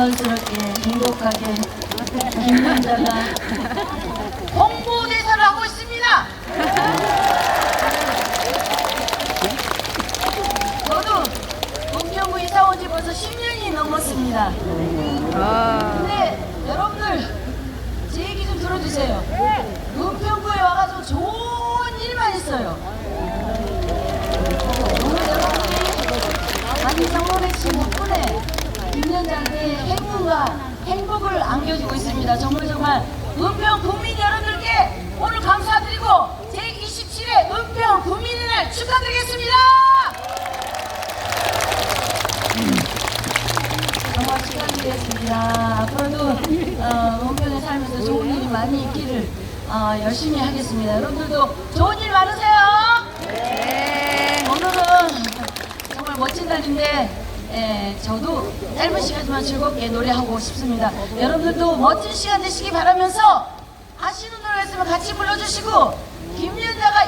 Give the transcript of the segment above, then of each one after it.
영광스럽게 행복하게 김연자가 홍보대사를 하고 있습니다. 저도 은평구 이사 온지 벌써 10년이 넘었습니다. 근데 여러분들 제 얘기 좀 들어주세요. 은평구에 와가지고 좋은 일만 있어요. 오늘 여러분이 안성원의 씨 덕분에 김연자한 테 행운과 행복을 안겨주고 있습니다. 정말 정말 은평 국민 여러분들께 오늘 감사드리고 제27회 은평 국민의 날 축하드리겠습니다. 정말 축하드리겠습니다. 앞으로도 어, 은평에 살면서 좋은 일이 많이 있기를 어, 열심히 하겠습니다. 여러분들도 좋은 일 많으세요. 오늘은 정말 멋진 날인데 예, 저도 짧은 시간지만 즐겁게 노래하고 싶습니다. 여러분들도 멋진 시간 되시기 바라면서 아시는 노래 있으면 같이 불러주시고 김윤자가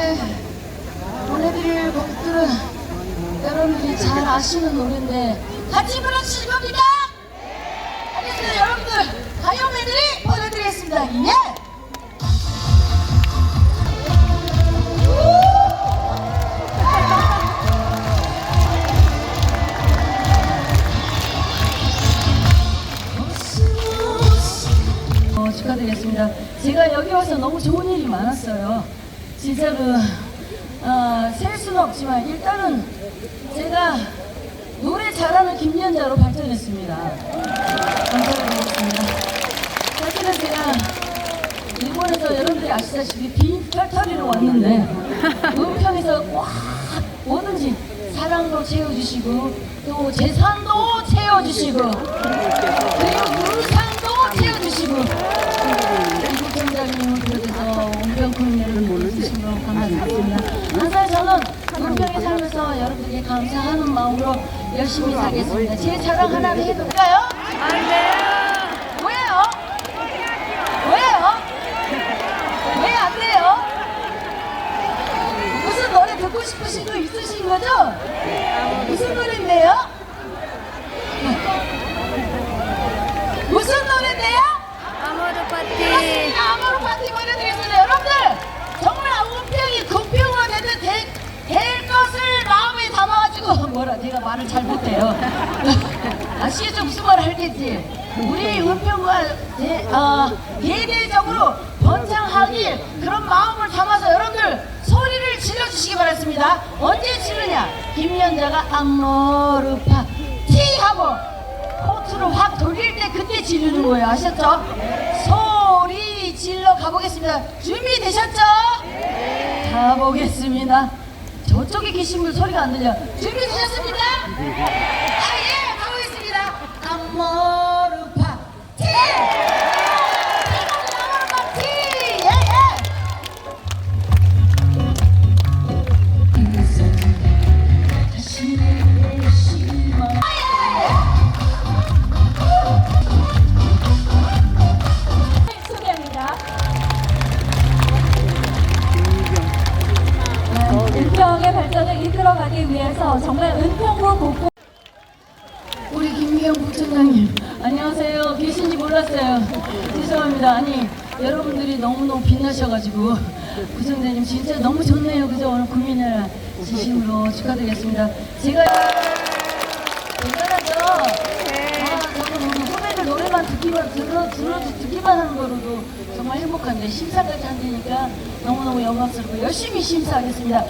제가 이번에 보내드릴 곡들은 여러분들이 잘 아시는 노래인데 같이 불러주실 겁니다? 알겠습니다. 여러분들 가요 메들리 보내드리겠습니다. 예! 어, 축하드리겠습니다. 제가 여기 와서 너무 좋은 일이 많았어요. 진짜로 어, 셀 수는 없지만 일단은 제가 노래 잘하는 김연자로 발전했습니다. 감사드리겠습니다. 사실은 제가 일본에서 여러분들이 아시다시피 빈 털터리로 왔는데 은평에서 꽉 뭐든지 사랑도 채워주시고 또 재산도 채워주시고 물상도 채워주시고 이국 총장님을 비롯해서 은평 국민을 해주신 거 감사드립니다. 항상 저는 살면서 여러분들께 감사하는 마음으로 열심히 살겠습니다. 제 자랑 하나를 해도 될까요? 안 돼요. 왜요? 왜요? 왜 안 돼요? 무슨 노래 듣고 싶으신 거 있으신 거죠? 무슨 노래인데요? 무슨 노래인데요? 아모르 파티 그렇습니다. 아모르 파티 보내드리겠습니다. 여러분들 정말 은평이 금평으로 되는 될, 될 것을 마음에 담아가지고 뭐라 제가 말을 잘 못해요. 무슨 말을 할겠지? 우리 은평과 대, 어, 대대적으로 번창하길 그런 마음을 담아서 여러분들 소리를 질러주시기 바랍니다. 언제 지르냐? 김연자가 아모르 파 티 하고 코트를 확 돌릴 때 그때 지르는 거예요. 아셨죠? 소리 질러 가보겠습니다. 준비되셨죠? 가보겠습니다. 저쪽에 계신 분 소리가 안 들려. 준비되셨습니까? 아, 은평구 곳곳 우리 김미영 부총장님 안녕하세요. 계신지 몰랐어요. 죄송합니다. 아니 여러분들이 너무너무 빛나셔가지고 부총장님 진짜 너무 좋네요. 그죠? 오늘 국민을 진심으로 축하드리겠습니다. 제가 대단하죠? 아 저는 오늘 후배들 노래만 듣기만 들어, 들어 듣기만 하는 거로도 정말 행복한데 심사까지 한다니까 너무너무 영광스럽고 열심히 심사하겠습니다